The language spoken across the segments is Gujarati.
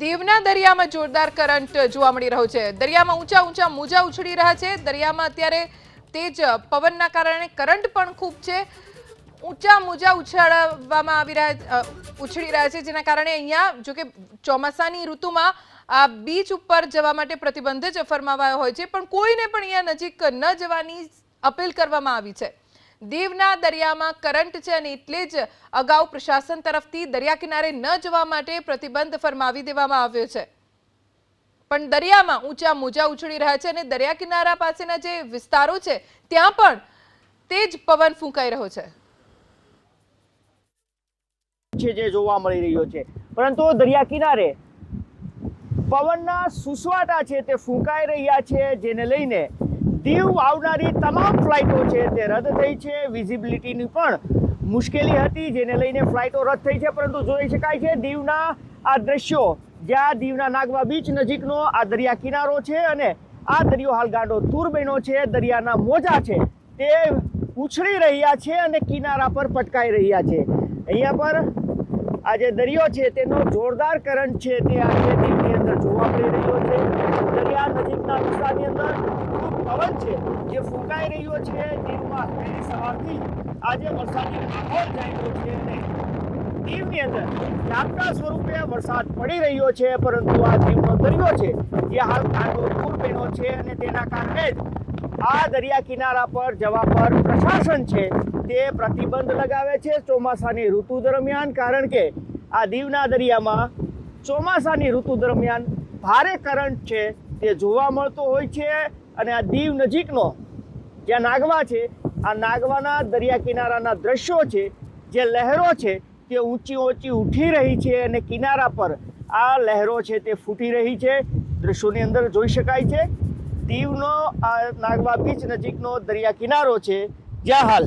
દીવના દરિયામાં જોરદાર કરંટ જોવા મળી રહ્યો છે. દરિયામાં ઊંચા ઊંચા મોજા ઉછળી રહ્યા છે. દરિયામાં અત્યારે તેજ પવનના કારણે કરંટ પણ ખૂબ છે. ઊંચા મોજા ઉછાળવામાં આવી રહ્યા ઉછળી રહ્યા છે, જેના કારણે અહીંયા જો કે ચોમાસાની ઋતુમાં આ બીચ ઉપર જવા માટે પ્રતિબંધ જ ફરમાવાયો હોય છે. પણ કોઈને પણ અહીંયા નજીક ન જવાની અપીલ કરવામાં આવી છે. દીવના દરિયામાં કરંટ છે અને એટલે જ અગાઉ પ્રશાસન તરફથી દરિયા કિનારે ન જવા માટે પ્રતિબંધ ફરમાવી દેવામાં આવ્યો છે. પણ દરિયામાં ઊંચા મોજા ઉછળી રહ્યા છે અને દરિયા કિનારા પાસેના જે વિસ્તારો છે, ત્યાં પણ તે જ પવન ફૂંકાઈ રહ્યો છે. છે જે જોવા મળી રહ્યો છે. પરંતુ દરિયા કિનારે પવનના સુસવાટા છે તે ફૂંકાઈ રહ્યા છે, જેને લઈને દીવ આવનારી તમામ ફ્લાઇટો છે તે રદ થઈ છે. વિઝિબિલિટીની પણ મુશ્કેલી હતી, જેને લઈને ફ્લાઇટો રદ થઈ છે, પરંતુ જોઈ શકાય છે દીવના આ દ્રશ્યો, જ્યાં દીવના નાગવા બીચ નજીકનો આ દરિયા કિનારો છે અને આ દરિયો હાલ ગાંડો તૂર બન્યો છે, દરિયાના મોજા છે, તે ઉછળી રહ્યા છે અને કિનારા પર પટકાઈ રહ્યા છે. અહીંયા પર આ જે દરિયો છે, તેનો જોરદાર કરંટ છે, તે આજે દીવની અંદર જોવા મળી રહ્યો છે. દરિયા નજીકના વિસ્તારની અંદર ખૂબ પવન છે, જે ફૂંકાઈ રહ્યો છે. દીવમાં વહેલી સવારથી આજે વરસાદી માહોલ જામ્યો છે અને દીવની અંદર ઝાપટા સ્વરૂપે વરસાદ પડી રહ્યો છે, પરંતુ આ દીવનો દરિયો છે, જે હાલ કાંડો બન્યો છે અને તેના કારણે જ આ દરિયા કિનારા પર જવા પર પ્રશાસન છે, તે પ્રતિબંધ લગાવે છે ચોમાસાની ઋતુ દરમિયાન, કારણ કે આ દીવના દરિયામાં ચોમાસાની ઋતુ દરમિયાન ભારે કરંટ છે, તે જોવા મળતો હોય છે અને આ દીવ નજીકનો જ્યાં નાગવા છે, આ નાગવાના દરિયા કિનારાના દ્રશ્યો છે, જે લહેરો છે તે ઊંચી ઊંચી ઉઠી રહી છે અને કિનારા પર આ લહેરો છે તે ફૂટી રહી છે. દ્રશ્યોની અંદર જોઈ શકાય છે. દીવનો આ નાગવા બીચ નજીકનો દરિયા કિનારો છે. જ્યાં હાલ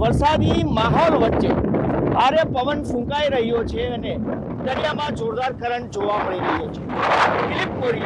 વરસાદી માહોલ વચ્ચે ભારે પવન ફૂંકાઈ રહ્યો છે અને દરિયામાં જોરદાર કરંટ જોવા મળી રહ્યો છે. દિલીપ કોરી.